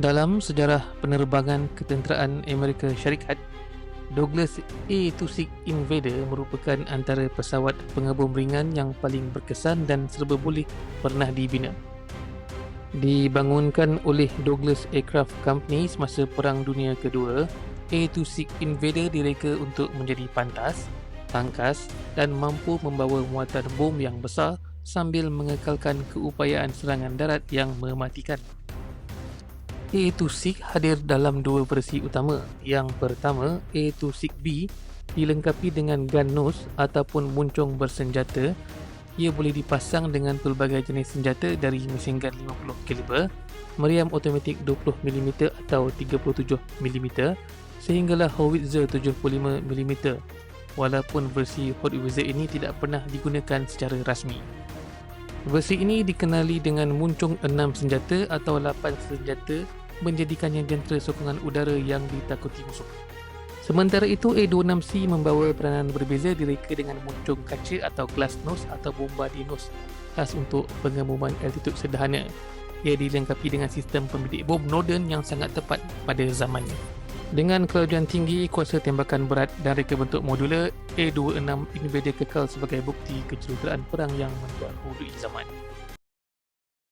Dalam sejarah penerbangan ketenteraan Amerika Syarikat, Douglas A-26 Invader merupakan antara pesawat pengebom ringan yang paling berkesan dan serba boleh pernah dibina. Dibangunkan oleh Douglas Aircraft Company semasa Perang Dunia Kedua, A-26 Invader direka untuk menjadi pantas, tangkas dan mampu membawa muatan bom yang besar sambil mengekalkan keupayaan serangan darat yang mematikan. A26 hadir dalam dua versi utama. Yang pertama, A26B dilengkapi dengan gun nose ataupun muncung bersenjata. Ia boleh dipasang dengan pelbagai jenis senjata dari mesin gun 50 kaliber, meriam automatik 20mm atau 37mm sehinggalah howitzer 75mm. Walaupun versi Hot Wheeler ini tidak pernah digunakan secara rasmi. Versi ini dikenali dengan muncung 6 senjata atau 8 senjata menjadikannya jentera sokongan udara yang ditakuti musuh. Sementara itu, A26C membawa peranan berbeza direka dengan muncung kaca atau glass nose atau bombardier nose khas untuk pengemuman altitude sederhana. Ia dilengkapi dengan sistem pembidik bom Norden yang sangat tepat pada zamannya. Dengan kelajuan tinggi, kuasa tembakan berat dan reka bentuk modular, A26 Invader kekal sebagai bukti kejuruteraan perang yang mendahului zaman.